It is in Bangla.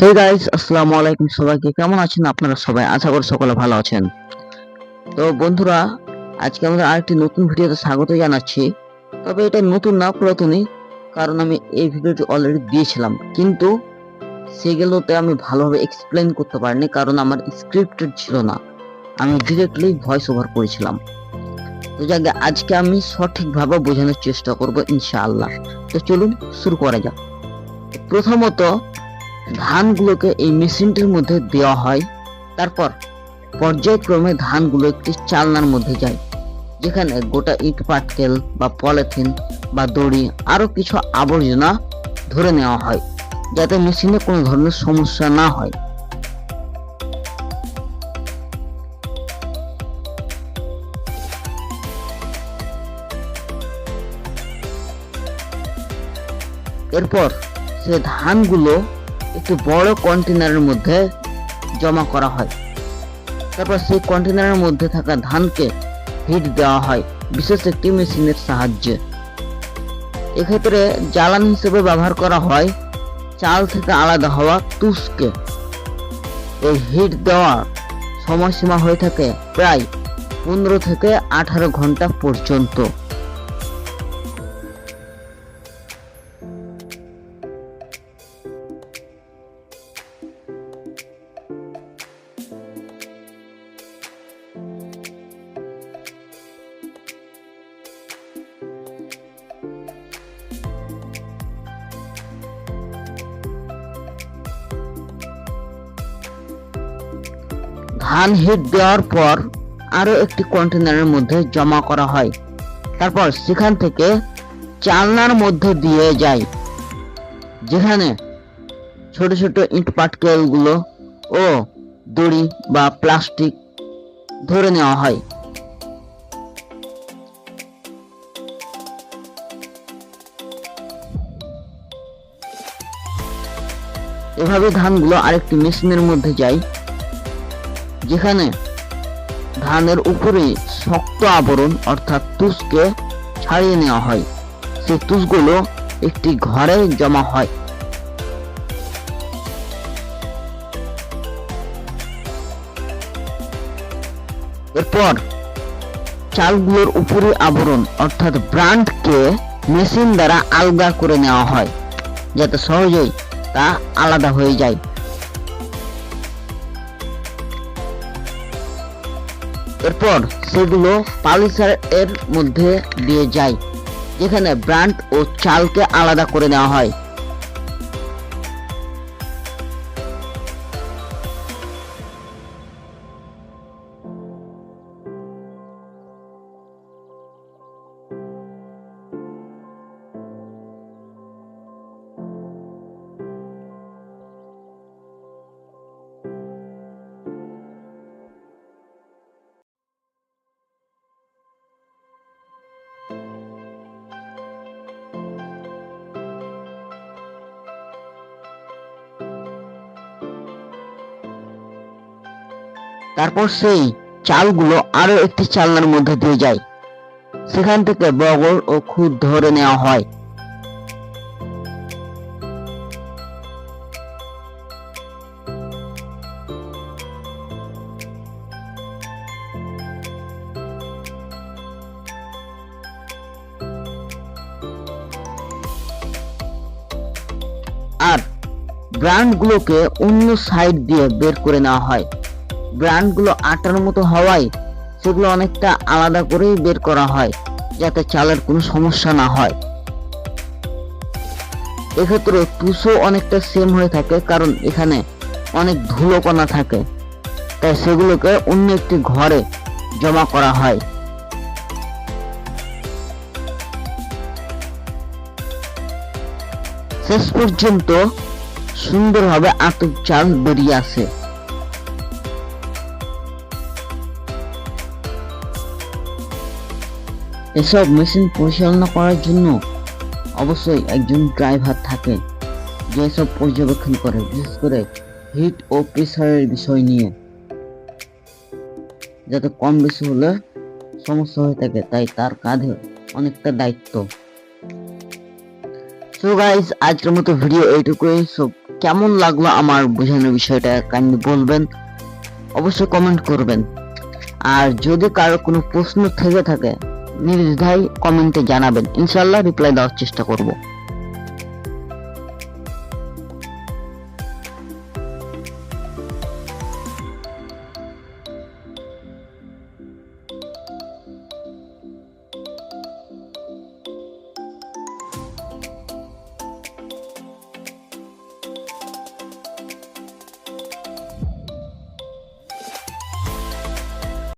হে গাইস আসসালামু আলাইকুম সবাইকে। কেমন আছেন আপনারা সবাই? আশা করি সকলে ভালো আছেন। তো বন্ধুরা, আজকে আমাদের আরেকটি নতুন ভিডিওতে স্বাগত জানাচ্ছি। তবে এটা নতুন না, পুরাতনই, কারণ আমি এই ভিডিওটি অলরেডি দিয়েছিলাম। কিন্তু সেগুলোতে আমি ভালোভাবে এক্সপ্লেন করতে পারিনি, কারণ আমার স্ক্রিপ্টেড ছিল না। আমি ডিরেক্টলি ভয়েস ওভার করেছিলাম। তো যাকে, আজকে আমি সঠিকভাবে বোঝানোর চেষ্টা করব, ইনশাআল্লাহ। তো চলুন, শুরু করা যাক। প্রথমত ধানগুলোকে এই মেশিনটির মধ্যে দেওয়া হয়। তারপর পর্যায়ক্রমে ধানগুলো একটি চালনার মধ্যে যায়, যেখানে গোটা ইট, পাটকেল বা পলিথিন বা দড়ি আরও কিছু আবর্জনা ধরে নেওয়া হয়, যাতে মেশিনে কোনো ধরনের সমস্যা না হয়। এরপর সে ধানগুলো একটি বড় কন্টেনারের মধ্যে জমা করা হয়। তারপর সেই কন্টেনারের মধ্যে থাকা ধানকে হিট দেওয়া হয়, বিশেষ একটি মেশিনের সাহায্যে। এক্ষেত্রে জ্বালানি হিসেবে ব্যবহার করা হয় চাল থেকে আলাদা হওয়া তুষকে। এই হিট দেওয়ার সময়সীমা হয়ে থাকে প্রায় পনেরো থেকে আঠারো ঘণ্টা পর্যন্ত। ধান হিট দেওয়ার পর আরও একটি কন্টেনারের মধ্যে জমা করা হয়। তারপর সেখান থেকে চালনার মধ্যে দিয়ে যায়। যেখানে ছোট ছোট ইট পাটকেলগুলো ও দড়ি বা প্লাস্টিক ধরে নেওয়া হয়। এভাবে ধানগুলো আরেকটি মেশিনের মধ্যে যায়। যেখানে ধানের উপরে শক্ত আবরণ, অর্থাৎ তুষকে ছাড়িয়ে নেওয়া হয়। সেই তুষগুলো একটি ঘরে জমা হয়। এরপর চালগুলোর উপরে আবরণ, অর্থাৎ ব্রান্ডকে মেশিন দ্বারা আলগা করে নেওয়া হয়, যাতে সহজেই তা আলাদা হয়ে যায়। এরপর সেগুলো পালিসার এর মধ্যে দিয়ে যায়, যেখানে ব্র্যান্ড ও চালকে আলাদা করে নেওয়া হয়। তারপর সেই চালগুলো আরও একটি চালনার মধ্যে দিয়ে যায়। সেখান থেকে বগল ও খুদ ধরে নেওয়া হয়। আর ব্র্যান্ডগুলোকে অন্য সাইড দিয়ে বের করে নেওয়া হয়। ব্র্যান্ডগুলো আটার মতো হওয়ায় সেগুলো অনেকটা আলাদা করেই বের করা হয়, যাতে চালের কোনো সমস্যা না হয়। এক্ষেত্রে তুষও অনেকটা সেম হয়ে থাকে, কারণ এখানে অনেক ধুলো কণা থাকে। তাই সেগুলোকে অন্য একটি ঘরে জমা করা হয়। শেষ পর্যন্ত সুন্দরভাবে আতপ চাল বেরিয়ে আসে। এসব মেশিন পরিচালনা করার জন্য অবশ্যই একজন ড্রাইভার থাকে যে সব পর্যবেক্ষণ করে, বিশেষ করে হিট ও প্রেসারের বিষয় নিয়ে। যাতে কম বেশি হলে সমস্যা হয়ে থাকে, তাই তার কাঁধে অনেকটা দায়িত্ব। সো গাইজ আজকের মতো ভিডিও এইটুকুই। সব কেমন লাগল আমার বোঝানোর বিষয়টা কাইন্ডলি বলবেন? অবশ্যই কমেন্ট করবেন। আর যদি কারও কোনো প্রশ্ন থেকে থাকে নির্দ্বিধায় কমেন্টে জানাবেন। ইনশাল্লাহ রিপ্লাই দেওয়ার চেষ্টা করব।